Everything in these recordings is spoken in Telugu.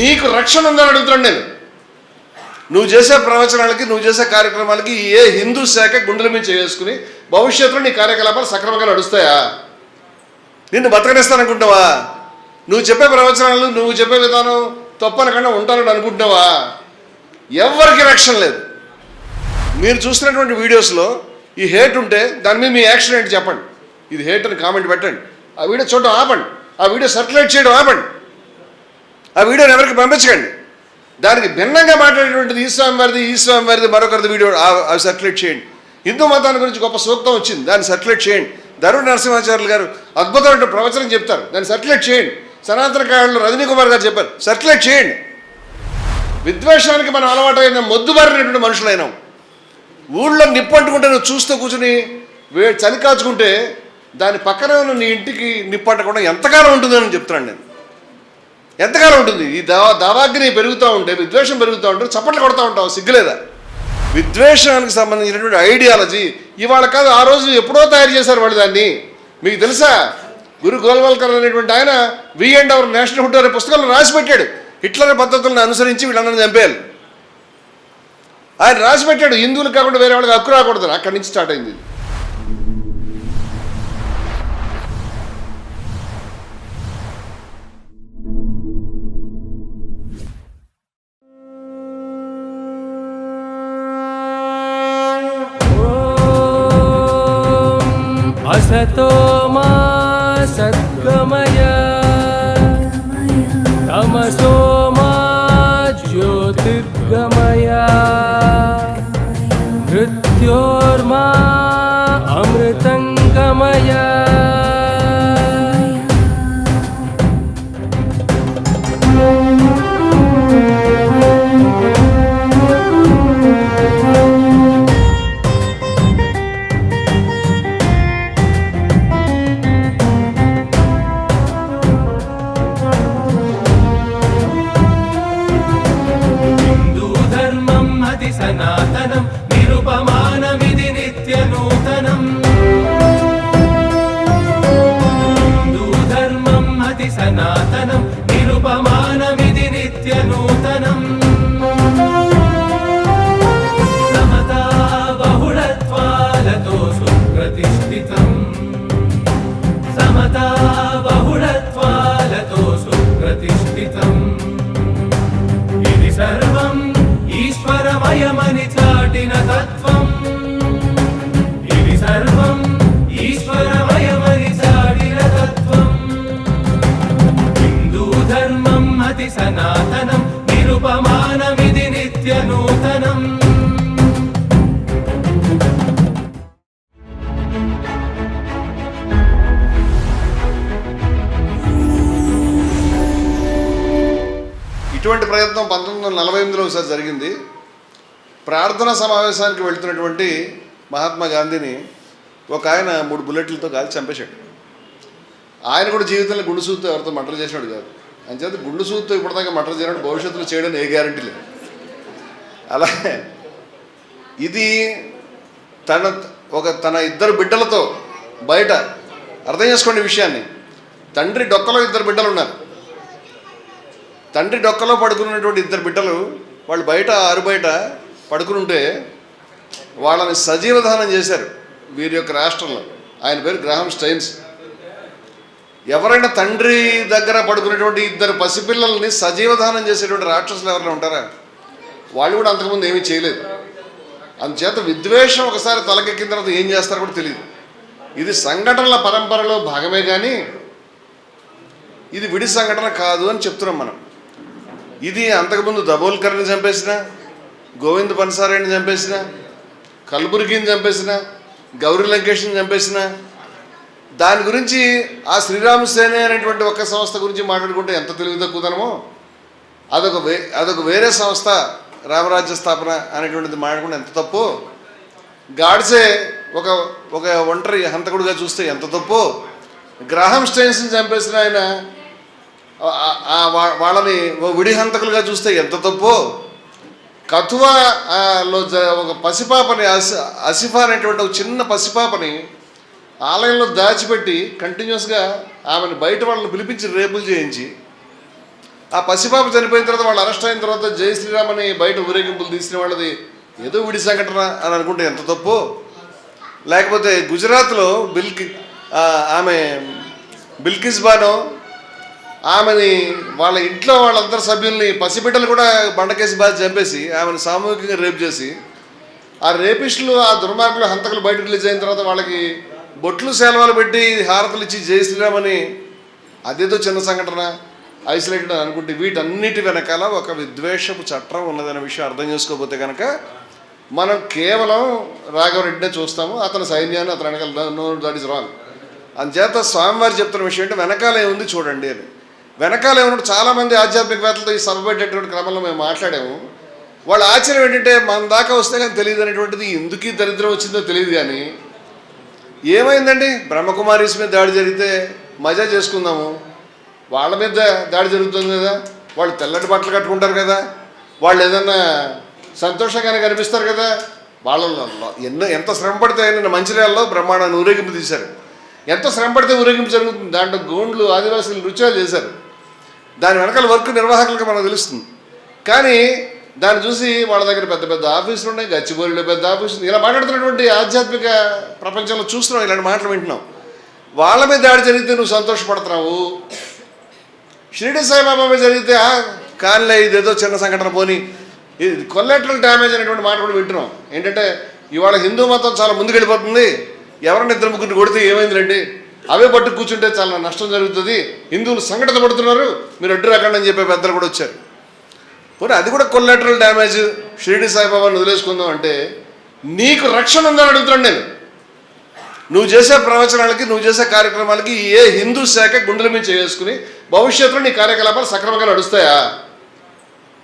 నీకు రక్షణ ఉందని అడుగుతున్నాను నేను. నువ్వు చేసే ప్రవచనాలకి నువ్వు చేసే కార్యక్రమాలకి ఏ హిందూ శాఖ గుండెల మీద చేసుకుని భవిష్యత్తులో నీ కార్యకలాపాలు సక్రమంగా నడుస్తాయా? నిన్ను బతకనిస్తాననుకుంటావా నువ్వు చెప్పే ప్రవచనాలు నువ్వు చెప్పే విధానం తప్పనకుండా ఉంటానని అనుకుంటున్నావా? ఎవరికి రక్షణ లేదు. మీరు చూస్తున్నటువంటి వీడియోస్లో ఈ హేట్ ఉంటే దాని మీద మీ యాక్షన్ ఏంటి చెప్పండి. ఇది హేట్ అని కామెంట్ పెట్టండి. ఆ వీడియో చూడడం ఆపండి. ఆ వీడియో సర్క్యులేట్ చేయడం ఆపండి. ఆ వీడియోని ఎవరికి పంపించకండి. దానికి భిన్నంగా మాట్లాడేటువంటిది ఈ స్వామి వారిది ఈ స్వామి వారిది మరొకరిది వీడియో అవి సర్క్యులేట్ చేయండి. హిందూ మతాన్ని గురించి గొప్ప సూక్తం వచ్చింది. దాన్ని సర్క్యులేట్ చేయండి. ధరుడు నరసింహాచార్యులు గారు అద్భుతమైన ప్రవచనం చెప్తారు. దాన్ని సర్క్యులేట్ చేయండి. సనాతన కాలంలో రజనీ కుమార్ గారు చెప్పారు సర్క్యులేట్ చేయండి. విద్వేషానికి మనం అలవాటైన మొద్దుబారినటువంటి మనుషులైనాం. ఊళ్ళో నిప్పు అంటుకుంటే నువ్వు చూస్తూ కూర్చుని వే చలి కాచుకుంటే దాని పక్కనే ఉన్న నీ ఇంటికి నిప్పు అంటకుండా ఎంతకాలం ఉంటుందని చెప్తున్నాను నేను. ఎంతకాలం ఉంటుంది? ఈ దావా దవాగ్ని పెరుగుతూ ఉంటే విద్వేషం పెరుగుతూ ఉంటే చప్పట్లు కొడతా ఉంటావు? సిగ్గులేదా? విద్వేషానికి సంబంధించినటువంటి ఐడియాలజీ ఇవాళ కాదు ఆ రోజు ఎప్పుడో తయారు చేశారు వాళ్ళు దాన్ని. మీకు తెలుసా? గురు గోల్వల్కర్ అనేటువంటి ఆయన we and our nationhood అనే పుస్తకంలో రాసి పెట్టాడు. హిట్లర్ పద్ధతులను అనుసరించి వీళ్ళందరినీ చంపేయాలి. ఆయన రాసి పెట్టాడు. హిందువులు కాకుండా వేరే వాళ్ళకి హక్కు రాకూడదు అక్కడి నుంచి స్టార్ట్ అయింది ఇది. असतो मा सद्गमय అతి ప్రార్థనా సమావేశానికి వెళ్తున్నటువంటి మహాత్మా గాంధీని ఒక ఆయన మూడు బుల్లెట్లతో కాల్చి చంపేశాడు. ఆయన కూడా జీవితంలో గుండు సూత్తో ఎవరితో మటర్ చేసినాడు కాదు. అంచేత గుండు సూత్తో ఇప్పటిదాకా మటర్ చేయడం భవిష్యత్తులో చేయడం ఏ గ్యారంటీ లేదు. అలాగే ఇది తన ఒక తన ఇద్దరు బిడ్డలతో బయట అర్థం చేసుకోండి విషయాన్ని. తండ్రి డొక్కలో ఇద్దరు బిడ్డలు ఉన్నారు. తండ్రి డొక్కలో పడుకున్నటువంటి ఇద్దరు బిడ్డలు వాళ్ళు బయట ఆరు బయట పడుకుని ఉంటే వాళ్ళని సజీవధానం చేశారు వీరి యొక్క రాష్ట్రంలో. ఆయన పేరు గ్రహం స్టైన్స్. ఎవరైనా తండ్రి దగ్గర పడుకునేటువంటి ఇద్దరు పసిపిల్లల్ని సజీవధానం చేసేటువంటి రాక్షసులు ఎవరైనా ఉంటారా? వాళ్ళు కూడా అంతకుముందు ఏమీ చేయలేదు. అందుచేత విద్వేషం ఒకసారి తలకెక్కిన తర్వాత ఏం చేస్తారో కూడా తెలియదు ఇది సంఘటనల పరంపరలో భాగమే కానీ ఇది విడి సంఘటన కాదు అని చెప్తున్నాం మనం. ఇది అంతకుముందు దబోల్కర్ని చంపేసిన గోవింద్ పన్సారాయణని చంపేసిన కల్బుర్గిని చంపేసిన గౌరీ లంకేష్ని చంపేసిన. దాని గురించి ఆ శ్రీరామ సేనే అనేటువంటి ఒక సంస్థ గురించి మాట్లాడుకుంటే ఎంత తెలివి తక్కువదనమో అదొక వే అదొక వేరే సంస్థ రామరాజ్య స్థాపన అనేటువంటిది మాట్లాడుకుంటే ఎంత తప్పు? గాడ్సే ఒక ఒక ఒంటరి హంతకుడిగా చూస్తే ఎంత తప్పు? గ్రహం స్టైన్స్ని చంపేసిన ఆయన వాళ్ళని విడి హంతకులుగా చూస్తే ఎంత తప్పు? కథువాలో ఒక పసిపాపని అసి అసిఫా అనేటువంటి ఒక చిన్న పసిపాపని ఆలయంలో దాచిపెట్టి కంటిన్యూస్గా ఆమెను బయట వాళ్ళని పిలిపించి రేపులు చేయించి ఆ పసిపాప చనిపోయిన తర్వాత వాళ్ళు అరెస్ట్ అయిన తర్వాత జై శ్రీరామ్ అని బయట ఊరేగింపులు తీసిన వాళ్ళది ఏదో విడి సంఘటన అని అనుకుంటే ఎంత తప్పు? లేకపోతే గుజరాత్లో బిల్కి ఆమె బిల్కిస్ బానో ఆమెని వాళ్ళ ఇంట్లో వాళ్ళందరి సభ్యుల్ని పసిబిడ్డలు కూడా బండకేసి బాధ చంపేసి ఆమెను సామూహికంగా రేప్ చేసి ఆ రేపిస్టులు ఆ దుర్మార్గులు హంతకులు బయటకు రిలీజ్ అయిన తర్వాత వాళ్ళకి బొట్లు సేలవాలు పెట్టి హారతలు ఇచ్చి జయశ్రీరామని అదేదో చిన్న సంఘటన ఐసోలేటెడ్ అని అనుకుంటే వీటన్నిటి వెనకాల ఒక విద్వేషపు చట్టం ఉన్నదనే విషయం అర్థం చేసుకోకపోతే కనుక మనం కేవలం రాఘవరెడ్డినే చూస్తాము అతని సైన్యాన్ని అతని వెనకాల నో దట్ ఇస్ రాంగ్ అందుచేత స్వామివారు చెప్తున్న విషయం అంటే వెనకాల ఏముంది చూడండి అని. వెనకాల ఏమన్నా చాలామంది ఆధ్యాత్మికవేత్తలతో ఈ సభ పెట్టేటువంటి క్రమంలో మేము మాట్లాడాము. వాళ్ళ ఆశ్చర్యం ఏంటంటే మన దాకా వస్తే కానీ తెలియదు అనేటువంటిది ఎందుకు ఈ దరిద్రం వచ్చిందో తెలియదు కానీ ఏమైందండి? బ్రహ్మకుమారీస్ మీద దాడి జరిగితే మజా చేసుకుందాము. వాళ్ళ మీద దాడి జరుగుతుంది కదా వాళ్ళు తెల్లటి బట్టలు కట్టుకుంటారు కదా వాళ్ళు ఏదన్నా సంతోషంగానే కనిపిస్తారు కదా వాళ్ళలో ఎన్నో ఎంత శ్రమ పడితే నిన్న మంచిర్యాలలో బ్రహ్మాండాన్ని ఊరేగింపు తీశారు. ఎంత శ్రమ పడితే ఊరేగింపు జరుగుతుంది? దాంట్లో గోండ్లు ఆదివాసులు నృత్యాలు చేశారు. దాని వెనకాల వర్క్ నిర్వాహకులకు మనకు తెలుస్తుంది. కానీ దాన్ని చూసి వాళ్ళ దగ్గర పెద్ద పెద్ద ఆఫీసులు ఉన్నాయి గచ్చిబోలిలో పెద్ద ఆఫీసులు ఇలా మాట్లాడుతున్నటువంటి ఆధ్యాత్మిక ప్రపంచంలో చూస్తున్నాం ఇలాంటి మాటలు వింటున్నాం. వాళ్ళ మీద దాడి జరిగితే నువ్వు సంతోషపడుతున్నావు షిరిడి సాయిబాబా మీద జరిగితే "ఆ, ఇదేదో చిన్న సంఘటన పోని. ఇది కొల్లెట్రల్ డ్యామేజ్ అనేటువంటి మాట కూడా వింటున్నాం. ఏంటంటే ఇవాళ హిందూ మతం చాలా ముందుకెళ్ళిపోతుంది. ఎవరిని ఇద్దరు ముగ్గురిని కొడితే ఏమైందిలేండి? అవే పట్టు కూర్చుంటే చాలా నష్టం జరుగుతుంది. హిందువులు సంఘటన పడుతున్నారు. మీరు అడ్డు రాకండి అని చెప్పే పెద్దలు కూడా వచ్చారు. పోనీ అది కూడా కొల్లెటరల్ డ్యామేజ్ షిరిడి సాయిబాబాను వదిలేసుకుందాం అంటే నీకు రక్షణ ఉందని అడుగుతున్నాను నేను. నువ్వు చేసే ప్రవచనాలకి నువ్వు చేసే కార్యక్రమాలకి ఏ హిందూ శాఖ గుండెల మీద చేసుకుని భవిష్యత్తులో నీ కార్యకలాపాలు సక్రమంగా నడుస్తాయా?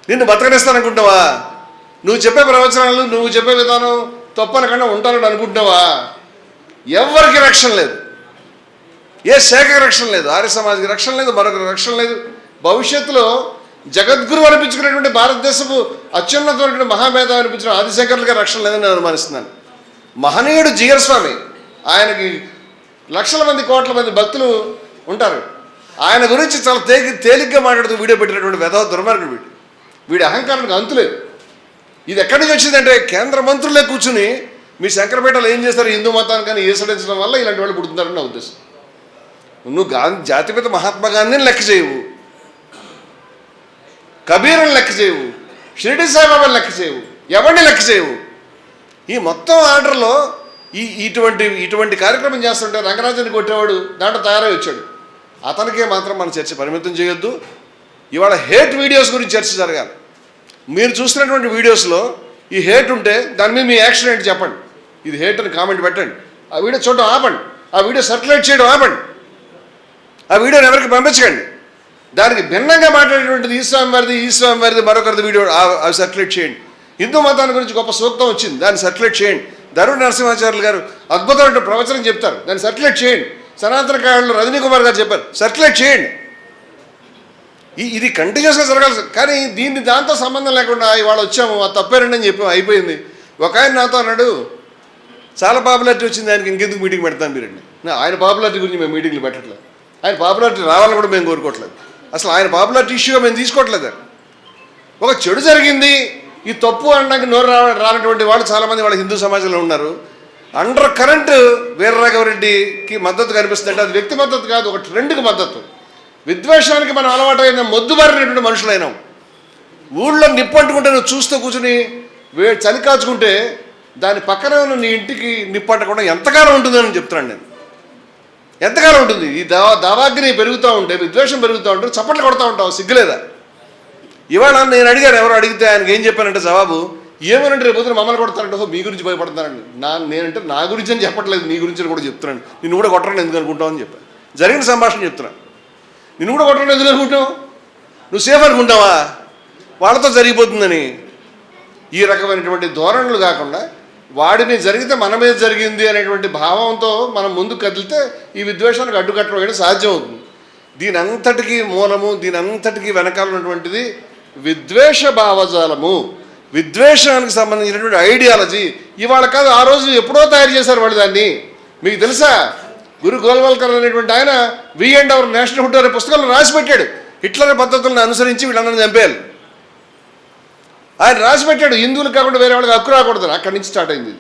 నిన్ను బతకనిస్తాననుకుంటావా నువ్వు చెప్పే ప్రవచనాలు నువ్వు చెప్పే విధానం తప్పనకుండా ఉంటానని అనుకుంటున్నావా? ఎవరికి రక్షణ లేదు. ఏ శాఖకి రక్షణ లేదు? ఆర్య సమాజ్కి రక్షణ లేదు మరొక రక్షణ లేదు. భవిష్యత్తులో జగద్గురు అనిపించుకున్నటువంటి భారతదేశపు అత్యున్నతమైనటువంటి మహామేధ అనిపించిన ఆదిశంకర్లుగా రక్షణ లేదని నేను అనుమానిస్తున్నాను. మహనీయుడు జీయర్ స్వామి ఆయనకి లక్షల మంది కోట్ల మంది భక్తులు ఉంటారు. ఆయన గురించి చాలా తేలి తేలిగ్గా మాట్లాడుతూ వీడియో పెట్టినటువంటి వెధవ దుర్మార్గుడు వీడు. వీడి అహంకారానికి అంతులేదు ఇది ఎక్కడి నుంచి వచ్చిందంటే కేంద్ర మంత్రులే కూర్చుని మీ శంకరపేటలో ఏం చేస్తారు? హిందూ మతానికి కానీ ఏసడించడం వల్ల ఇలాంటి వాళ్ళు పుడుతున్నారని నా ఉద్దేశం. నువ్వు గాంధీ జాతిపిత మహాత్మా గాంధీని లెక్క చేయవు. కబీర్ని లెక్క చేయవు. షిరిడి సాయిబాబాని లెక్క చేయవు. ఎవరిని లెక్క చేయవు? ఈ మొత్తం ఆర్డర్లో ఈ ఇటువంటి ఇటువంటి కార్యక్రమం చేస్తుంటే రంగరాజుని కొట్టేవాడు దాంట్లో తయారై వచ్చాడు. అతనికే మాత్రం మన చర్చ పరిమితం చేయొద్దు. ఇవాళ హేట్ వీడియోస్ గురించి చర్చ జరగాలి. మీరు చూసినటువంటి వీడియోస్లో ఈ హేట్ ఉంటే దాని మీద మీ యాక్షన్ ఏంటి చెప్పండి. ఇది హేట్ అని కామెంట్ పెట్టండి. ఆ వీడియో చూడడం ఆపండి. ఆ వీడియో సర్క్యులేట్ చేయడం ఆపండి. ఆ వీడియోని ఎవరికి పంపించకండి. దానికి భిన్నంగా మాట్లాడేటువంటిది ఈ స్వామి వారిది ఈ వారిది మరొకరిది వీడియో అవి సర్క్యులేట్ చేయండి. హిందూ మతాన్ని గురించి గొప్ప సూక్తం వచ్చింది దాన్ని సర్క్యులేట్ చేయండి. ధరుణ్ నరసింహాచార్యులు గారు అద్భుతమైన ప్రవచనం చెప్తారు దాన్ని సర్క్యులేట్ చేయండి. సనాతన కాలంలో రజనీ కుమార్ గారు చెప్పారు సర్క్యులేట్ చేయండి. ఈ- ఇది కంటిన్యూస్గా జరగాలి కానీ దీన్ని దాంతో సంబంధం లేకుండా ఇవాళ వచ్చాము ఆ తప్పేరండి అని చెప్పాము అయిపోయింది. ఒక ఆయన నాతో అన్నాడు చాలా పాపులారిటీ వచ్చింది ఆయనకి ఇంకెందుకు మీటింగ్ పెడతాను మీరండి. నా- ఆయన పాపులారిటీ గురించి మేము మీటింగ్లు పెట్టట్లేదు ఆయన పాపులారిటీ రావాలని కూడా మేము కోరుకోవట్లేదు. అసలు ఆయన పాపులారిటీ ఇష్యూగా మేము తీసుకోవట్లేదు. ఒక చెడు జరిగింది ఈ తప్పు అనడానికి నోరు రా రానటువంటి వాళ్ళు చాలామంది వాళ్ళ హిందూ సమాజంలో ఉన్నారు. అండర్ కరెంట్ వీరరాఘవరెడ్డికి మద్దతు కనిపిస్తుందంటే అది వ్యక్తి మద్దతు కాదు ఒక ట్రెండ్కి మద్దతు. విద్వేషానికి మనం అలవాటైన మొద్దుబారినటువంటి మనుషులైనాం. ఊళ్ళో నిప్పు అంటుకుంటే నువ్వు చూస్తూ కూర్చుని వే చలి కాచుకుంటే దాని పక్కన ఉన్న నీ ఇంటికి నిప్పు అంటకుండా ఎంతకాలం ఉంటుందని చెప్తున్నాను నేను. ఎంతకాలం ఉంటుంది? ఈ దావా దావాగ్ని పెరుగుతూ ఉంటే విద్వేషం పెరుగుతూ ఉంటే చప్పట్లు కొడతా ఉంటావు? సిగ్గులేదా? ఇవాళ నేను అడిగాను ఎవరు అడిగితే ఆయనకి ఏం చెప్పానంటే జవాబు ఏమనంటే రేపు పొద్దున మమ్మల్ని కొడతారంటే మీ గురించి భయపడతానండి నా నేనంటే నా గురించి అని చెప్పట్లేదు నీ గురించి అని కూడా చెప్తున్నాను. నిన్ను కూడా కొట్టరని ఎందుకు అనుకుంటావు? అని చెప్పాను జరిగిన సంభాషణ చెప్తున్నాను నిన్ను కూడా కొట్టరని ఎందుకు అనుకుంటావు? నువ్వు సేఫ్ అనుకుంటావా? వాళ్ళతో జరిగిపోతుందని. ఈ రకమైనటువంటి ధోరణులు కాకుండా వాడి మీద జరిగితే మన మీద జరిగింది అనేటువంటి భావంతో మనం ముందుకు కదిలితే ఈ విద్వేషానికి అడ్డుకట్టడం అనేది సాధ్యం అవుతుంది. దీని అంతటికీ మూలము దీని అంతటికీ వెనకాల ఉన్నటువంటిది విద్వేష భావజాలము. విద్వేషానికి సంబంధించినటువంటి ఐడియాలజీ. ఇవాళ కాదు ఆ రోజు ఎప్పుడో తయారు చేశారు వాళ్ళు దాన్ని. మీకు తెలుసా? గురు గోల్వల్కర్ అనేటువంటి ఆయన we and our nationhood అనే పుస్తకంలో రాసి పెట్టాడు హిట్లర్ పద్ధతులను అనుసరించి వీళ్ళందరినీ చంపేయాలి ఆయన రాసి పెట్టాడు. హిందువులు కాకుండా వేరే వాళ్ళకి హక్కు రాకూడదు అక్కడి నుంచి స్టార్ట్ అయింది ఇది.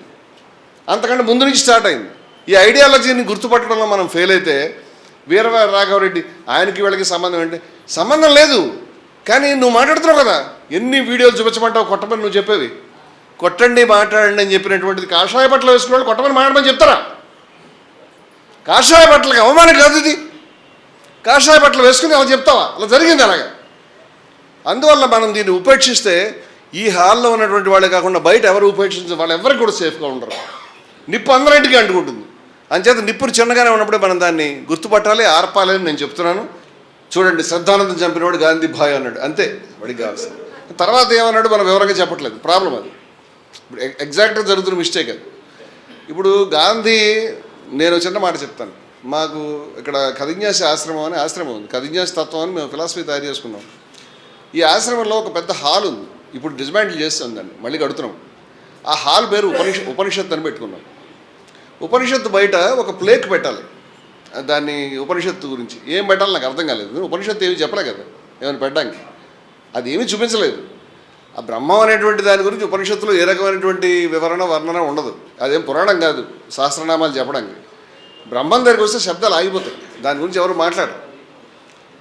అంతకంటే ముందు నుంచి స్టార్ట్ అయింది. ఈ ఐడియాలజీని గుర్తుపట్టడంలో మనం ఫెయిల్ అయితే వీర రాఘవరెడ్డి ఆయనకి వీళ్ళకి సంబంధం ఏంటి? సంబంధం లేదు. కానీ నువ్వు మాట్లాడుతున్నావు కదా. ఎన్ని వీడియోలు చూపించమంటావు? కొట్టమని నువ్వు చెప్పేవి. కొట్టండి మాట్లాడండి అని చెప్పినటువంటిది కాషాయ బట్టలు వేసుకున్న వాళ్ళు కొట్టమని మాట్లాడమని చెప్తారా? కాషాయ బట్టలకి అవమానం కాదు ఇది. కాషాయ బట్టలు వేసుకుని అలా చెప్తావా? అలా జరిగింది అలాగా. అందువల్ల మనం దీన్ని ఉపేక్షిస్తే ఈ హాల్లో ఉన్నటువంటి వాళ్ళే కాకుండా బయట ఎవరు ఉపేక్షించే వాళ్ళు ఎవరికి కూడా సేఫ్గా ఉండరు. నిప్పు అందరింటికి అంటుకుంటుంది. అంచేత నిప్పులు చిన్నగానే ఉన్నప్పుడే మనం దాన్ని గుర్తుపట్టాలి ఆర్పాలి అని నేను చెప్తున్నాను. చూడండి శ్రద్ధానందం చంపినవాడు గాంధీ భాయ్ అన్నాడు. అంతే వాడికి కావాల్సింది. తర్వాత ఏమన్నాడు మనం వివరంగా చెప్పట్లేదు. ప్రాబ్లం అది. ఇప్పుడు ఎగ్జాక్ట్గా జరుగుతున్న మిస్టేక్ అది. ఇప్పుడు గాంధీ నేను చిన్న మాట చెప్తాను. మాకు ఇక్కడ కదిన్యాసి ఆశ్రమం అని ఆశ్రమం ఉంది. కదిన్యాసి తత్వం అని మేము ఫిలాసఫీ తయారు చేసుకున్నాం. ఈ ఆశ్రమంలో ఒక పెద్ద హాల్ ఉంది. ఇప్పుడు డిస్మాంటిల్ చేస్తాం దాన్ని మళ్ళీ కడుతున్నాం. ఆ హాల్ పేరు ఉపనిష ఉపనిషత్ అని పెట్టుకున్నాం. ఉపనిషత్తు బయట ఒక ప్లేక్ పెట్టాలి. దాన్ని ఉపనిషత్తు గురించి. ఏం పెట్టాలి నాకు అర్థం కాలేదు. ఉపనిషత్తు ఏమి చెప్పలే కదా ఏమైనా పెట్టడానికి. అది ఏమీ చూపించలేదు. ఆ బ్రహ్మం అనేటువంటి దాని గురించి ఉపనిషత్తులో ఏ రకమైనటువంటి వివరణ వర్ణన ఉండదు. అదేం పురాణం కాదు సహస్రనామాలు చెప్పడానికి. బ్రహ్మం దగ్గరికి వస్తే శబ్దాలు ఆగిపోతాయి. దాని గురించి ఎవరు మాట్లాడరు.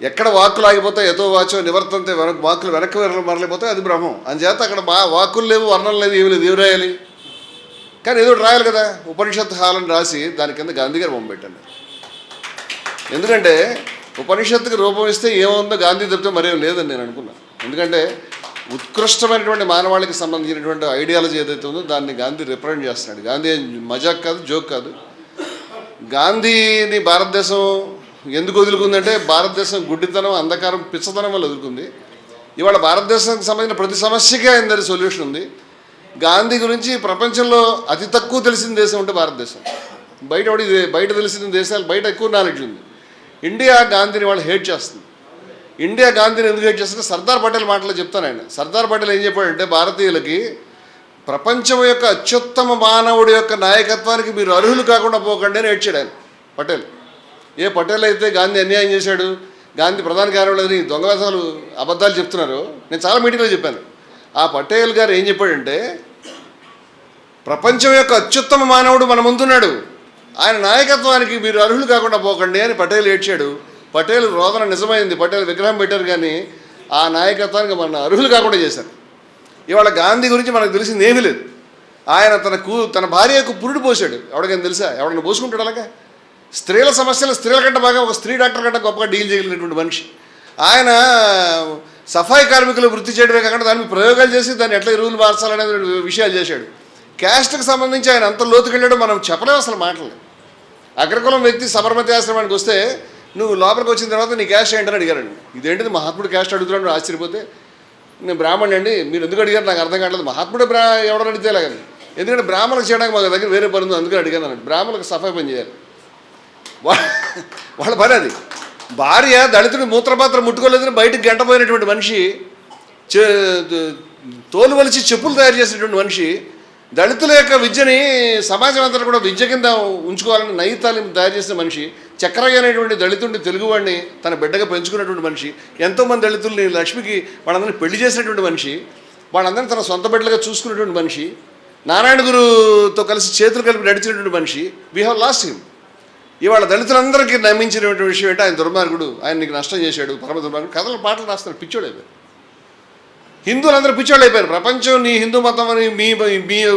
ఎక్కడ వాక్కులు ఆగిపోతాయి ఎతో వాచో నివర్తంతే వెనక వాక్కులు వెనక్కి వెనక మరలిపోతాయి అది బ్రహ్మం. అంచేత అక్కడ బా వాక్కులు లేవు వర్ణం లేవు ఏమి లేదు ఏమి రాయాలి? కానీ ఏదో రాయాలి కదా. ఉపనిషత్ హాల్ అని రాసి దాని కింద గాంధీ గారు బొమ్మ పెట్టండి. ఎందుకంటే ఉపనిషత్తుకి రూపం ఇస్తే ఏముందో గాంధీ తప్పితే మరేం లేదని నేను అనుకున్నా. ఎందుకంటే ఉత్కృష్టమైనటువంటి మానవాళికి సంబంధించినటువంటి ఐడియాలజీ ఏదైతే ఉందో దాన్ని గాంధీ రిప్రజెంట్ చేస్తున్నాడు. గాంధీ మజాక్ కాదు జోక్ కాదు. గాంధీని భారతదేశం ఎందుకు వదులుకుందంటే భారతదేశం గుడ్డితనం అంధకారం పిచ్చతనం వల్ల వదులుకుంది. ఇవాళ భారతదేశానికి సంబంధించిన ప్రతి సమస్యకే ఆయన దగ్గర సొల్యూషన్ ఉంది. గాంధీ గురించి ప్రపంచంలో అతి తక్కువ తెలిసిన దేశం అంటే భారతదేశం. బయట బయట తెలిసిన దేశాలు బయట ఎక్కువ నాలెడ్జ్ ఉంది. ఇండియా గాంధీని వాళ్ళు హేట్ చేస్తుంది. ఇండియా గాంధీని ఎందుకు హేట్ చేస్తుంటే సర్దార్ పటేల్ మాటలో చెప్తాను ఆయన. సర్దార్ పటేల్ ఏం చెప్పాడంటే భారతీయులకి ప్రపంచం యొక్క అత్యుత్తమ మానవుడి యొక్క నాయకత్వానికి మీరు అర్హులు కాకుండా పోకండి అని ఏడ్చాడు ఆయన పటేల్. ఏ పటేల్ అయితే గాంధీ అన్యాయం చేశాడు గాంధీ ప్రధాన కార్యవాళ్ళని దొంగ వేషాలు అబద్ధాలు చెప్తున్నారు నేను చాలా మీటింగ్లో చెప్పాను. ఆ పటేల్ గారు ఏం చెప్పాడంటే ప్రపంచం యొక్క అత్యుత్తమ మానవుడు మన ముందున్నాడు. ఆయన నాయకత్వానికి మీరు అర్హులు కాకుండా పోకండి అని పటేల్ ఏడ్చాడు. పటేల్ రోదన నిజమైంది. పటేల్ విగ్రహం పెట్టారు కానీ ఆ నాయకత్వానికి మన అర్హులు కాకుండా చేశారు. ఇవాళ గాంధీ గురించి మనకు తెలిసింది ఏమీ లేదు. ఆయన తన కూ తన భార్యకు పురుడు పోసాడు ఎవడికైనా తెలుసా? ఎవడైనా పోసుకుంటాడు అలాగా? స్త్రీల సమస్యలు స్త్రీల కంటే బాగా ఒక స్త్రీ డాక్టర్ కంటే గొప్పగా డీల్ చేయగలిగినటువంటి మనిషి. ఆయన సఫాయి కార్మికులు వృత్తి చేయడమే కాకుండా దాని ప్రయోగాలు చేసి దాన్ని ఎట్లా ఎరువులు మార్చాలనే విషయాలు చేశాడు. క్యాస్ట్కి సంబంధించి ఆయన అంత లోతుకెళ్ళాడో మనం చెప్పలేము అసలు మాటలు. అగ్రకులం వ్యక్తి సబర్మతి ఆశ్రమానికి వస్తే నువ్వు లోపలికి వచ్చిన తర్వాత నీ క్యాస్ట్ ఏంటని అడిగారండి. ఇదేంటిది మహాత్ముడు క్యాస్ట్ అడుగుతున్నాడు ఆశ్చర్యపోతే నేను బ్రాహ్మణ్ అండి మీరు ఎందుకు అడిగారు? నాకు అర్థం కావట్లేదు. మహాత్ముడు బ్రా ఎవడని అడిగితే లాగని ఎందుకంటే బ్రాహ్మణులకు చేయడానికి మా దగ్గర వేరే పని ఉంది అందుకని అడిగాను బ్రాహ్మణులకు సఫాయి పని చేయాలి. వాళ్ళ పని అది. భార్య దళితుడి మూత్రపాత్ర ముట్టుకోలేదని బయటకు గంటపోయినటువంటి మనిషి చే- తోలు వలిచి చెప్పులు తయారు చేసినటువంటి మనిషి దళితుల యొక్క విద్యని సమాజం అంతా కూడా విద్య కింద ఉంచుకోవాలని నైతాలిం తయారు చేసిన మనిషి చక్రయ్య అనేటువంటి దళితుడిని తెలుగువాడిని తన బిడ్డగా పెంచుకున్నటువంటి మనిషి ఎంతోమంది దళితుల్ని లక్ష్మికి వాళ్ళందరినీ పెళ్ళి చేసినటువంటి మనిషి వాళ్ళందరినీ తన సొంత బిడ్డలుగా చూసుకున్నటువంటి మనిషి నారాయణ గురుతో కలిసి చేతులు కలిపి నడిచినటువంటి మనిషి వీ హ్యావ్ లాస్ట్ హిమ్ ఇవాళ దళితులందరికీ నమ్మించినటువంటి విషయం ఏంటి? ఆయన దుర్మార్గుడు ఆయన నీకు నష్టం చేశాడు పరమ దుర్మార్గుడు. కథలు పాటలు రాస్తారు పిచ్చోడు అయిపోయారు హిందువులందరూ పిచ్చోళ్ళు అయిపోయారు. ప్రపంచం నీ హిందూ మతం అని మీ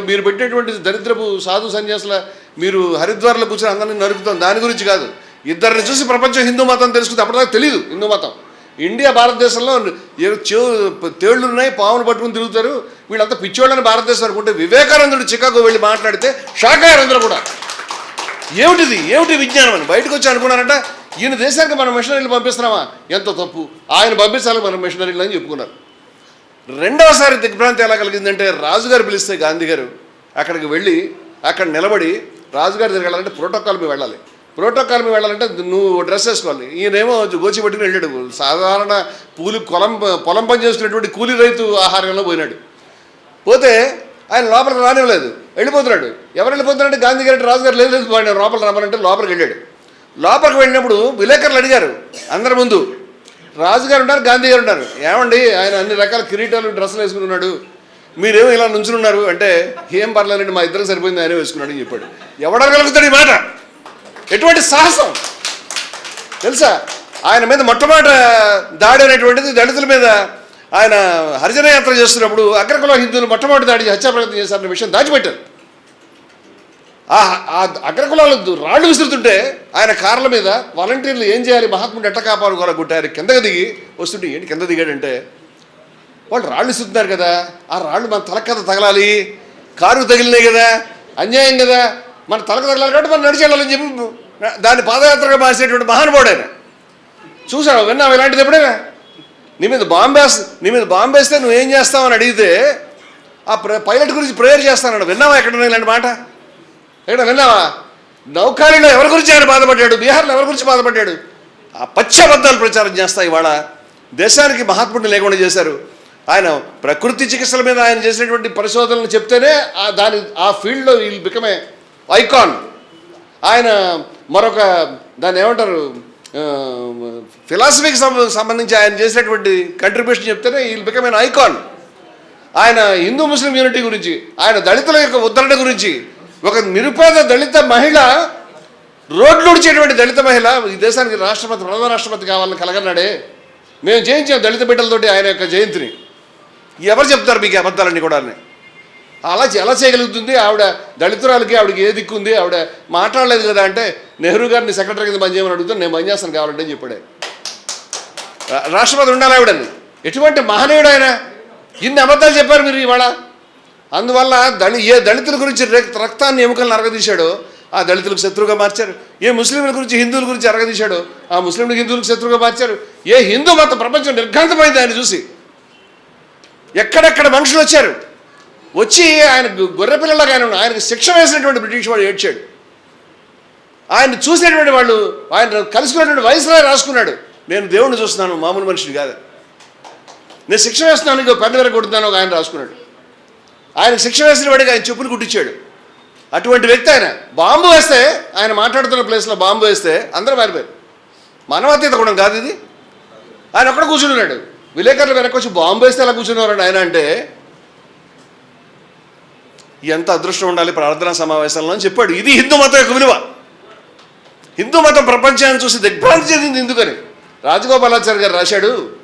మీరు పెట్టేటువంటి దరిద్రపు సాధు సన్యాసుల మీరు హరిద్వార్లో కూర్చొని అందరినీ నరుకుతాం. దాని గురించి కాదు. ఇద్దరిని చూసి ప్రపంచం హిందూ మతం తెలుసుకుంది అప్పటిదాకా తెలియదు హిందూ మతం. ఇండియా భారతదేశంలో ఏ చెవు తేళ్ళు ఉన్నాయి పాములు పట్టుకుని తిరుగుతారు. వీళ్ళంతా పిచ్చోళ్ళని భారతదేశం అనుకుంటే వివేకానందుడు చికాగో వెళ్ళి మాట్లాడితే షాక్ అయ్యారు అందరూ కూడా. ఏమిటిది? ఏమిటి విజ్ఞానం అని? బయటకు వచ్చి అనుకున్నారంట ఈయన దేశానికి మనం మిషనరీలు పంపిస్తున్నామా? ఎంత తప్పు. ఆయన పంపించాలి మనం మిషనరీలు అని చెప్పుకున్నారు. రెండవసారి దిగ్భ్రాంతి ఎలా కలిగిందంటే రాజుగారు పిలిస్తే గాంధీ గారు అక్కడికి వెళ్ళి అక్కడ నిలబడి రాజుగారి దగ్గర వెళ్ళాలంటే ప్రోటోకాల్ మీద వెళ్ళాలి. ప్రోటోకాల్ మీద వెళ్ళాలంటే నువ్వు డ్రెస్ వేసుకోవాలి. ఈయనేమో గోచి పట్టుకుని వెళ్ళాడు. సాధారణ కూలి పొలం పొలం పని చేసుకునేటువంటి కూలి రైతు ఆహారంలో పోయినాడు. పోతే ఆయన లోపలికి రానివ్వలేదు. వెళ్ళిపోతున్నాడు. ఎవరు వెళ్ళిపోతున్నాడు గాంధీ గారి రాజుగారు లేదు లేదు వాడిని లోపల రమ్మనంటే లోపలికి వెళ్ళాడు. లోపలికి వెళ్ళినప్పుడు విలేకరులు అడిగారు అందరి ముందు. రాజుగారు ఉన్నారు గాంధీ గారు ఉన్నారు. ఏమండి ఆయన అన్ని రకాల కిరీటాలు డ్రెస్సులు వేసుకున్నాడు. మీరేమో ఇలా నుంచున్నారు అంటే ఏం పర్లేదండి మా ఇద్దరు సరిపోయింది ఆయన వేసుకున్నాడు అని చెప్పాడు. ఎవడగలుగుతాడు ఈ మాట? ఎటువంటి సాహసం? తెలుసా? ఆయన మీద మొట్టమొదట దాడి అనేటువంటిది దళితుల మీద ఆయన హరిజన యాత్ర చేస్తున్నప్పుడు అగ్రకుల హిందువులు మొట్టమొదటి దాడి హత్యా ప్రయత్నం చేశారన్న విషయం దాచిపెట్టారు. ఆ ఆ అగ్రకులాలు రాళ్ళు విసురుతుంటే ఆయన కార్ల మీద వాలంటీర్లు ఏం చేయాలి? మహాత్ముడు ఎట్ట కాపాడుకోవాలి? గుట్టారు కిందకి దిగి వస్తుంటే ఏంటి కింద దిగాడంటే వాళ్ళు రాళ్ళు విసురుతున్నారు కదా ఆ రాళ్ళు మన తల కదా తగలాలి కారు తగిలినాయి కదా అన్యాయం కదా మన తలకు తగలాలి కాబట్టి మనం నడిచి వెళ్ళాలని చెప్పి దాన్ని పాదయాత్రగా మార్చేటువంటి మహానుభావుడు ఆయన. చూసావు? విన్నావు ఇలాంటిది ఎప్పుడైనా? నీ మీద బాంబేస్ నీ మీద బాంబేస్తే నువ్వేం చేస్తావని అడిగితే ఆ ప్ర పైలట్ గురించి ప్రేయర్ చేస్తానన్నాడు. విన్నావా ఎక్కడ ఇలాంటి మాట? ఎక్కడ విన్నావా? నౌకాలిలో ఎవరి గురించి ఆయన బాధపడ్డాడు? బీహార్లో ఎవరి గురించి బాధపడ్డాడు? ఆ పచ్చబద్ధాలు ప్రచారం చేస్తాయి ఇవాళ దేశానికి మహాత్ముడిని లేకుండా చేశారు. ఆయన ప్రకృతి చికిత్సల మీద ఆయన చేసినటువంటి పరిశోధనలు చెప్తేనే ఆ దాని ఆ ఫీల్డ్లో వీళ్ళు బికమే ఐకాన్ ఆయన మరొక దాన్ని ఏమంటారు? ఫిలాసఫీకి సంబంధించి ఆయన చేసినటువంటి కంట్రిబ్యూషన్ చెప్తేనే వీళ్ళు బికమైన ఐకాన్ ఆయన హిందూ ముస్లిం యూనిటీ గురించి ఆయన దళితుల యొక్క ఉద్ధరణ గురించి ఒక నిరుపేద దళిత మహిళ రోడ్లు ఉడిచేటువంటి దళిత మహిళ ఈ దేశానికి రాష్ట్రపతి ప్రధాన రాష్ట్రపతి కావాలని కలగన్నాడే. మేము జయించాం దళిత బిడ్డలతోటి ఆయన యొక్క జయంతిని. ఎవరు చెప్తారు మీకు అబద్ధాలన్నీ కూడా అలా ఎలా చేయగలుగుతుంది. ఆవిడ దళితురాలకి ఆవిడకి ఏ దిక్కు ఉంది? ఆవిడ మాట్లాడలేదు కదా అంటే నెహ్రూ గారిని సెక్రటరీ కింద పనిచేయమని అడుగుతాను. నేను పనిచేస్తాను కావాలంటే అని చెప్పాడు రాష్ట్రపతి ఉండాలి ఆవిడని. ఎటువంటి మహనీయుడు ఆయన? ఇన్ని అబద్ధాలు చెప్పారు మీరు ఇవాళ. అందువల్ల దళి ఏ దళితుల గురించి రక్తాన్ని ఎముకలను అరగదీశాడో ఆ దళితులకు శత్రువుగా మార్చారు. ఏ ముస్లింల గురించి హిందువుల గురించి అరగదీశాడో ఆ ముస్లింలకు హిందువులకు శత్రువుగా మార్చారు. ఏ హిందూ మత ప్రపంచం నిర్ఘాంతమైంది ఆయన చూసి. ఎక్కడెక్కడ మనుషులు వచ్చారు? వచ్చి ఆయన గొర్రెపిల్లలాగా ఆయన ఆయనకు శిక్ష వేసినటువంటి బ్రిటిష్ వాడు ఏడ్చాడు. ఆయన చూసినటువంటి వాళ్ళు ఆయన కలుసుకున్నటువంటి వయసులో రాసుకున్నాడు. నేను దేవుణ్ణి చూస్తున్నాను మామూలు మనిషిని కాదు. నేను శిక్ష వేస్తున్నాను ఇంకో పెద్ద వేర కొడుతున్నాను ఒక ఆయన రాసుకున్నాడు. ఆయన శిక్ష వేసిన వాడికి ఆయన చెప్పులు కుట్టించాడు. అటువంటి వ్యక్తి ఆయన. బాంబు వేస్తే ఆయన మాట్లాడుతున్న ప్లేస్లో బాంబు వేస్తే అందరూ మారిపోయారు. మానవాతీత కూడా కాదు ఇది. ఆయన ఒక్కడ కూర్చుని ఉన్నాడు. విలేకరులు వెనక్కి వచ్చి బాంబు వేస్తే అలా కూర్చున్నారండి ఆయన అంటే ఎంత అదృష్టం ఉండాలి ప్రార్థనా సమావేశాల్లో అని చెప్పాడు. ఇది హిందూ మతం యొక్క విలువ. హిందూ మతం ప్రపంచాన్ని చూసి దిగ్భ్రాంతి చెందింది ఎందుకని రాజగోపాలాచారి గారు రాశాడు.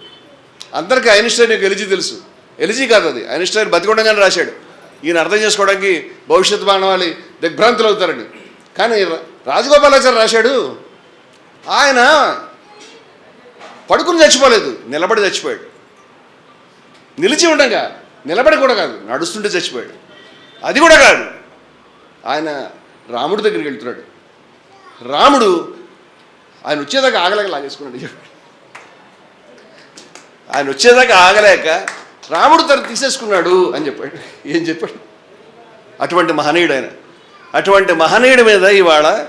అందరికీ ఐన్స్టైన్ యొక్క ఎలిజీ తెలుసు. ఎలిజీ కాదు అది. ఐన్స్టైన్ బతికొండగానే రాశాడు. ఈయన అర్థం చేసుకోవడానికి భవిష్యత్ మానవాళి దిగ్భ్రాంతులు అవుతారండి కానీ రా- రాజగోపాలాచారి రాశాడు. ఆయన పడుకుని చచ్చిపోలేదు. నిలబడి చచ్చిపోయాడు. నిలిచి ఉండగా నిలబడి కూడా కాదు నడుస్తుంటే చచ్చిపోయాడు. అది కూడా కాదు. ఆయన రాముడి దగ్గరికి వెళ్తున్నాడు. రాముడు ఆయన వచ్చేదాకా ఆగలేక లాగేసుకున్నాడు. ఆయన వచ్చేదాకా ఆగలేక రాముడు తను తీసేసుకున్నాడు అని చెప్పాడు. ఏం చెప్పాడు? అటువంటి మహనీయుడు ఆయన. అటువంటి మహనీయుడి మీద ఇవాళ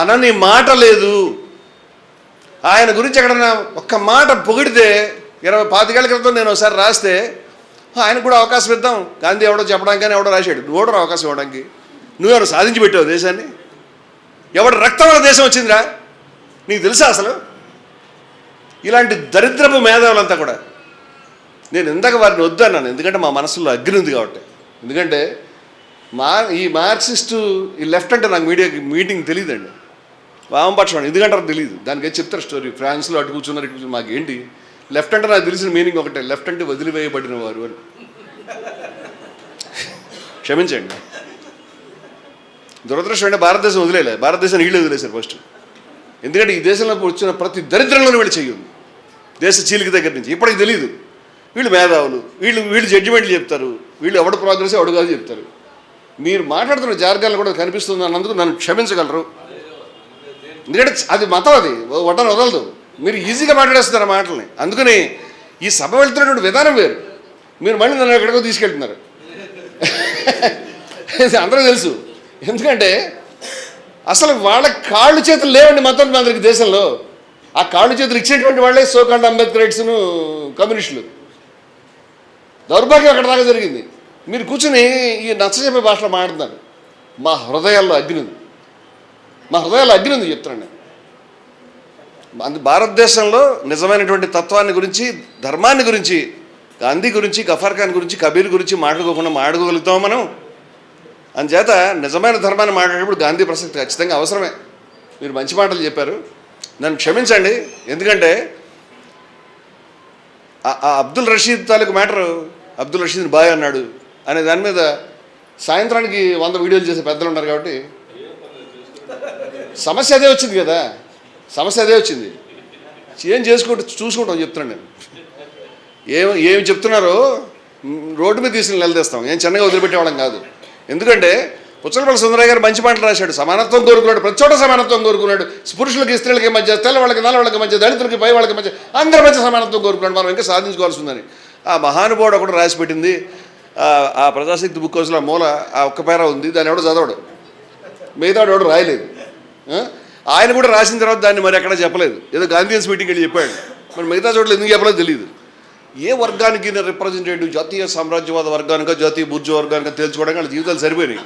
అనని మాట లేదు. ఆయన గురించి ఎక్కడన్నా ఒక్క మాట పొగిడితే ఇరవై పాతికేళ్ళ క్రితం నేను ఒకసారి రాస్తే ఆయనకు కూడా అవకాశం ఇద్దాం. గాంధీ ఎవడో చెప్పడానికి కానీ ఎవడో రాశాడు. నువ్వు అవకాశం ఇవ్వడానికి. నువ్వెవరు సాధించి పెట్టావు దేశాన్ని. ఎవడు రక్తం వల్ల దేశం వచ్చిందిరా? నీకు తెలుసా అసలు? ఇలాంటి దరిద్రపు మేధావులంతా కూడా. నేను ఇందాక వారిని వద్దన్నాను ఎందుకంటే మా మనసులో అగ్ని ఉంది కాబట్టి. ఎందుకంటే మా ఈ మార్క్సిస్టు ఈ లెఫ్ట్ అంటే నాకు మీడియా మీటింగ్ తెలియదండి వామపక్షం అని. తెలియదు దానికి చెప్తారు స్టోరీ. ఫ్రాన్స్లో అటు కూర్చున్నారు ఇటు కూర్చున్నారు. మాకేంటి? లెఫ్ట్ అంటే నాకు తెలిసిన మీనింగ్ ఒకటే లెఫ్ట్ అంటే వదిలివేయబడిన వారు అని. క్షమించండి. దురదృష్టం అంటే భారతదేశం వదిలేలే భారతదేశం వీళ్ళు వదిలేశారు ఫస్ట్ ఎందుకంటే ఈ దేశంలో వచ్చిన ప్రతి దరిద్రంలోనూ వీళ్ళు చెయ్యం దేశ చీలిక దగ్గర నుంచి ఇప్పటికి తెలియదు వీళ్ళు మేధావులు వీళ్ళు వీళ్ళు జడ్జిమెంట్లు చెప్తారు వీళ్ళు ఎవడు ప్రోగ్రెస్ ఎవడు కాదు చెప్తారు. మీరు మాట్లాడుతున్న జార్గాలు కూడా కనిపిస్తుంది అన్నందుకు నన్ను క్షమించగలరు. ఎందుకంటే అది మతం అది వడ్డన వదలదు. మీరు ఈజీగా మాట్లాడేస్తున్నారు ఆ మాటల్ని. అందుకని ఈ సభ వెళ్తున్నటువంటి విధానం వేరు. మీరు మళ్ళీ నన్ను ఎక్కడికో తీసుకెళ్తున్నారు. అందరూ తెలుసు. ఎందుకంటే అసలు వాళ్ళ కాళ్ళు చేతులు లేవండి మొత్తం అందరికి దేశంలో. ఆ కాళ్ళు చేతులు ఇచ్చినటువంటి వాళ్ళే సోకాండ్ అంబేద్కరైట్స్ను కమ్యూనిస్టులు. దౌర్భాగ్యం అక్కడ దాకా జరిగింది. మీరు కూర్చుని ఈ నచ్చజెప్పే భాషలో మాట్లాడుతున్నారు. మా హృదయాల్లో అగ్ని ఉంది. మా హృదయాల్లో అగ్ని ఉంది చెప్తున్నాను నేను. భారతదేశంలో నిజమైనటువంటి తత్వాన్ని గురించి ధర్మాన్ని గురించి గాంధీ గురించి గఫార్ ఖాన్ గురించి కబీర్ గురించి మాట్లాడుకోకుండా మాట్లాడుకోగలుగుతాం మనం? అందుచేత నిజమైన ధర్మాన్ని మాట్లాడేటప్పుడు గాంధీ ప్రసక్తి ఖచ్చితంగా అవసరమే. మీరు మంచి మాటలు చెప్పారు. నన్ను క్షమించండి. ఎందుకంటే ఆ- అబ్దుల్ రషీద్ తాలూకు మ్యాటర్ అబ్దుల్ రషీద్ బాయ్ అన్నాడు అనే దాని మీద సాయంత్రానికి వంద వీడియోలు చేసే పెద్దలు ఉన్నారు కాబట్టి సమస్య అదే వచ్చింది కదా. సమస్య అదే వచ్చింది. ఏం చేసుకుంటూ చూసుకుంటాం చెప్తున్నాను నేను. ఏం ఏమి చెప్తున్నారో రోడ్డు మీద తీసుకుని నిలదీస్తాం. ఏం చిన్నగా వదిలిపెట్టేవాళ్ళం కాదు. ఎందుకంటే పుచ్చలపల్లి సుందరయ్య గారు మంచి మాటలు రాశాడు. సమానత్వం కోరుకున్నాడు. ప్రతి చోట సమానత్వం కోరుకున్నాడు. పురుషులకి స్త్రీలకి మధ్య తెల్ల వాళ్ళకి నల్ల వాళ్ళకి మధ్య దళితులకి పై వాళ్ళకి మధ్య అందరి మధ్య సమానత్వం కోరుకున్నాడు. మనం ఇంకా సాధించుకోవాల్సి ఉందని ఆ మహానుభావుడు ఒకటి రాసి పెట్టింది. ఆ- ప్రజాశక్తి బుక్ హౌస్లో మూల ఆ ఒక్క పేర ఉంది. దాన్ని ఎవడో చదవడు. మిగతాడు ఎవడు రాయలేదు. ఆయన కూడా రాసిన తర్వాత దాన్ని మరి ఎక్కడ చెప్పలేదు. ఏదో గాంధీయన్స్ మీటింగ్ వెళ్ళి చెప్పాడు. మరి మిగతా చోట్ల ఎందుకు చెప్పలేదు తెలియదు ఏ వర్గానికి రిప్రజెంటేటివ్ జాతీయ సామ్రాజ్యవాద వర్గానిక జాతీయ బుర్జు వర్గానిక తేల్చుకోవడానికి వాళ్ళ జీవితాలు సరిపోయినాయి.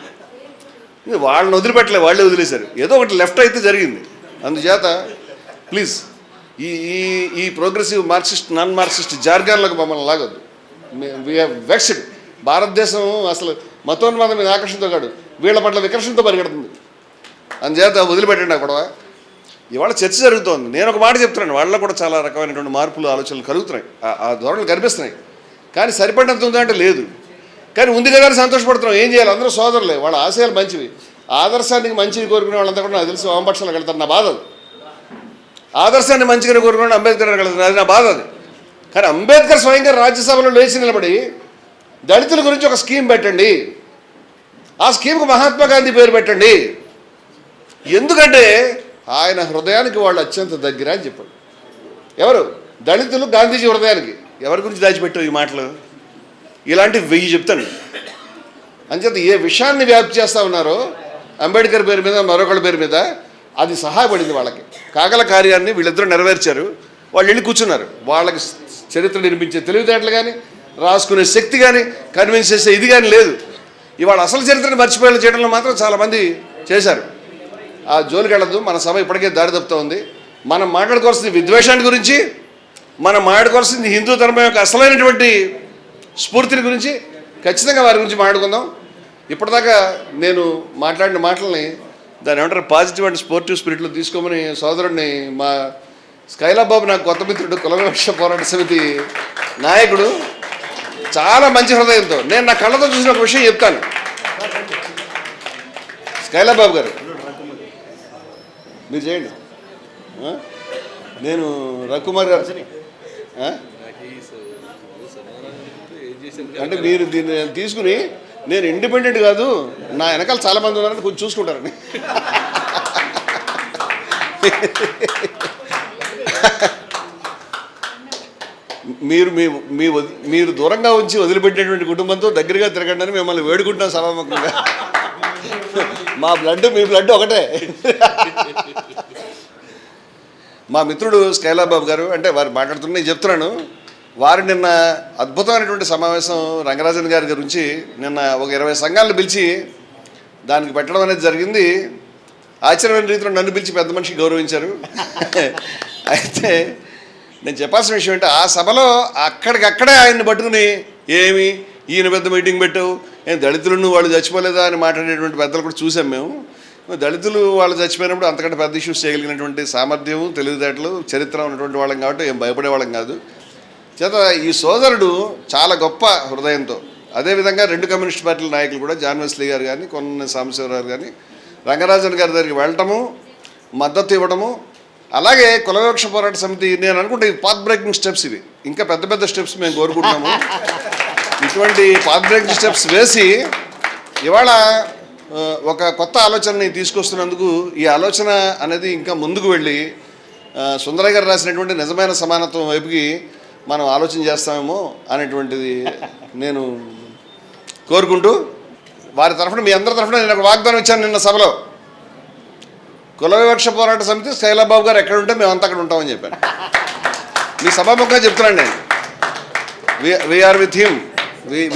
వాళ్ళని వదిలిపెట్టలే వాళ్ళే వదిలేశారు. ఏదో ఒకటి లెఫ్ట్ అయితే జరిగింది. అందుచేత ప్లీజ్ ఈ ఈ ఈ ప్రోగ్రెసివ్ మార్క్సిస్ట్ నాన్ మార్క్సిస్ట్ జార్గాన్లకు మమ్మల్ని లాగొద్దు. వెక్స్డ్ భారతదేశం అసలు మతోన్మాదం మీద ఆకర్షణతో కాదు. వీళ్ళ పట్ల వికర్షణతో పరిగెడుతుంది. అందుచేత వదిలిపెట్టండి ఆ గొడవ. ఇవాళ చర్చ జరుగుతోంది. నేను ఒక మాట చెప్తున్నాను. వాళ్ళలో కూడా చాలా రకమైనటువంటి మార్పులు ఆలోచనలు కలుగుతున్నాయి. ఆ- ధోరణులు కనిపిస్తున్నాయి. కానీ సరిపడినంత ఉందంటే అంటే లేదు. కానీ ఉంది కదా అని సంతోషపడుతున్నాం. ఏం చేయాలి? అందరూ సోదరులే. వాళ్ళ ఆశయాలు మంచివి. ఆదర్శానికి మంచివి కోరుకునే వాళ్ళంతా కూడా నాకు తెలిసి వామపక్షాలకు వెళ్తారు నా బాధ అది. ఆదర్శాన్ని మంచిగా కోరుకునే అంబేద్కర్ వెళ్తారు అది నా బాధ అది. కానీ అంబేద్కర్ స్వయంగా రాజ్యసభలో లేచి నిలబడి దళితుల గురించి ఒక స్కీమ్ పెట్టండి. ఆ స్కీమ్కి మహాత్మా గాంధీ పేరు పెట్టండి. ఎందుకంటే ఆయన హృదయానికి వాళ్ళు అత్యంత దగ్గర అని చెప్పాడు. ఎవరు? దళితులు గాంధీజీ హృదయానికి. ఎవరి గురించి దాచిపెట్టావు ఈ మాటలు? ఇలాంటి వెయ్యి చెప్తాను. అంచేత ఏ విషయాన్ని వ్యాప్తి చేస్తా ఉన్నారో అంబేద్కర్ పేరు మీద మరొకళ్ళ పేరు మీద అది సహాయపడింది వాళ్ళకి. కాగల కార్యాన్ని వీళ్ళిద్దరూ నెరవేర్చారు. వాళ్ళు వెళ్ళి కూర్చున్నారు. వాళ్ళకి చరిత్ర నిర్మించే తెలివితేటలు కానీ రాసుకునే శక్తి కానీ కన్విన్స్ చేసే ఇది కానీ లేదు. ఇవాళ అసలు చరిత్రను మర్చిపోయేలా చేయడంలో మాత్రం చాలామంది చేశారు. ఆ జోలికి వెళ్ళదు. మన సభ ఇప్పటికే దారి తప్పుతూ ఉంది. మనం మాట్లాడుకోవాల్సింది విద్వేషాన్ని గురించి మనం మాట్లాడుకోవాల్సింది హిందూ ధర్మం యొక్క అసలైనటువంటి స్ఫూర్తిని గురించి ఖచ్చితంగా వారి గురించి మాట్లాడుకుందాం. ఇప్పటిదాకా నేను మాట్లాడిన మాటల్ని దాని ఏమంటారు పాజిటివ్ అండ్ స్పోర్టివ్ స్పిరిట్లో తీసుకోమని సోదరుడిని మా స్కైలా బాబు నాకు కొత్త మిత్రుడు కులవివక్ష పోరాట సమితి నాయకుడు. చాలా మంచి హృదయంతో నేను నా కళ్ళతో చూసిన ఒక విషయం చెప్తాను. స్కైలా బాబు గారు మీరు చేయండి? నేను రఘుకుమార్ గారు? అంటే మీరు దీన్ని తీసుకుని నేను ఇండిపెండెంట్ కాదు నా వెనకాల చాలా మంది ఉన్నారని కొంచెం చూసుకుంటారని మీరు మీ మీ వది- మీరు దూరంగా ఉంచి వదిలిపెట్టినటువంటి కుటుంబంతో దగ్గరగా తిరగండి అని మిమ్మల్ని వేడుకుంటున్నాం సభాముఖంగా. మా బ్లడ్ మీ బ్లడ్ ఒకటే. మా మిత్రుడు స్కైలాబాబు గారు అంటే వారు మాట్లాడుతున్న నేను చెప్తున్నాను వారు నిన్న అద్భుతమైనటువంటి సమావేశం రంగరాజన్ గారి గురించి నిన్న ఒక ఇరవై సంఘాలను పిలిచి దానికి పెట్టడం అనేది జరిగింది. ఆశ్చర్యమైన రీతిలో నన్ను పిలిచి పెద్ద మనిషి గౌరవించారు. అయితే నేను చెప్పాల్సిన విషయం ఏంటంటే ఆ సభలో అక్కడికక్కడే ఆయన్ని పట్టుకుని ఏమి? ఈయన పెద్ద మీటింగ్ పెట్టావు ఏం దళితులను వాళ్ళు చచ్చిపోలేదా? అని మాట్లాడేటువంటి పెద్దలు కూడా చూసాం మేము. దళితులు వాళ్ళు చచ్చిపోయినప్పుడు అంతకంటే పెద్ద ఇష్యూస్ చేయగలిగినటువంటి సామర్థ్యం తెలివితేటలు చరిత్ర ఉన్నటువంటి వాళ్ళం కాబట్టి ఏం భయపడే వాళ్ళం కాదు. చేత ఈ సోదరుడు చాలా గొప్ప హృదయంతో అదేవిధంగా రెండు కమ్యూనిస్ట్ పార్టీల నాయకులు కూడా జాన్ వెస్లీ గారు కానీ కొన్ని సాంబశివరావు గారు కానీ రంగరాజన్ గారి దగ్గరికి వెళ్ళటము మద్దతు ఇవ్వడము అలాగే కులవివక్ష పోరాట సమితి నేను అనుకుంటే ఈ పాత్ బ్రేకింగ్ స్టెప్స్ ఇవి. ఇంకా పెద్ద పెద్ద స్టెప్స్ మేము కోరుకుంటున్నాము. ఇటువంటి పాత్ బ్రేకింగ్ స్టెప్స్ వేసి ఇవాళ ఒక కొత్త ఆలోచనని తీసుకొస్తున్నందుకు ఈ ఆలోచన అనేది ఇంకా ముందుకు వెళ్ళి ఆ, సుందరయ్య గారు రాసినటువంటి నిజమైన సమానత్వం వైపుకి మనం ఆలోచన చేస్తామేమో అనేటువంటిది నేను కోరుకుంటూ వారి తరఫున మీ అందరి తరఫున నేను ఒక వాగ్దానం ఇచ్చాను నిన్న సభలో. కుల వివక్ష పోరాట సమితి శైలాబాబు గారు ఎక్కడ ఉంటే మేమంతా అక్కడ ఉంటామని చెప్పాను మీ సభాముఖంగా చెప్తున్నాను నేను. వీఆర్ విత్ హిమ్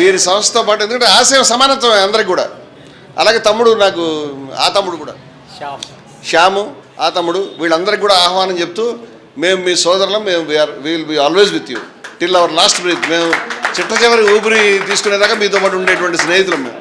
వీరి సంస్థతో పాటు ఎందుకంటే ఆశయం సమానత్వమే అందరికి కూడా. అలాగే తమ్ముడు నాకు ఆ తమ్ముడు కూడా. శ్యాము. ఆ తమ్ముడు వీళ్ళందరికీ కూడా ఆహ్వానం చెప్తూ మేము మీ సోదరులం మేము we are will be always with you till our last breath మేము చిట్ట చివరి ఊపిరి తీసుకునేదాకా మీతో పాటు ఉండేటువంటి స్నేహితులం మేము.